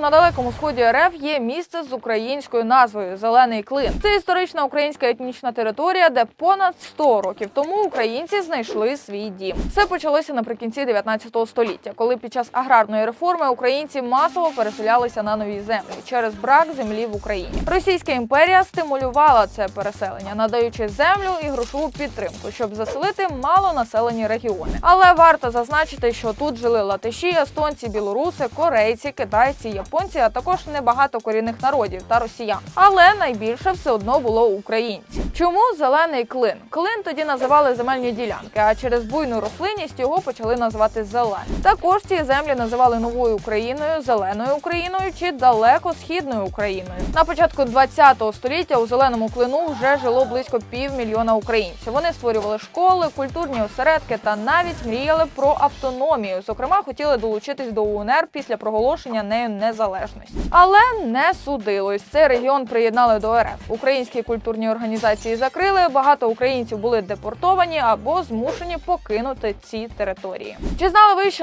На далекому сході РФ є місце з українською назвою Зелений Клин. Це історична українська етнічна територія, де понад 100 років тому українці знайшли свій дім. Все почалося наприкінці 19 століття, коли під час аграрної реформи українці масово переселялися на нові землі через брак землі в Україні. Російська імперія стимулювала це переселення, надаючи землю і грошову підтримку, щоб заселити малонаселені регіони. Але варто зазначити, що тут жили латиші, естонці, білоруси, корейці, китайці, а також небагато корінних народів та росіян. Але найбільше все одно було українців. Чому зелений клин? Клин тоді називали земельні ділянки, а через буйну рослинність його почали називати зелень. Також ці землі називали новою Україною, зеленою Україною чи далеко східною Україною. На початку 20 століття у зеленому клину вже жило близько півмільйона українців. Вони створювали школи, культурні осередки та навіть мріяли про автономію. Зокрема, хотіли долучитись до УНР після проголошення нею незалежності. Але не судилось. Цей регіон приєднали до РФ. Українські культурні організації закрили. Багато українців були депортовані або змушені покинути ці території. Чи знали ви, що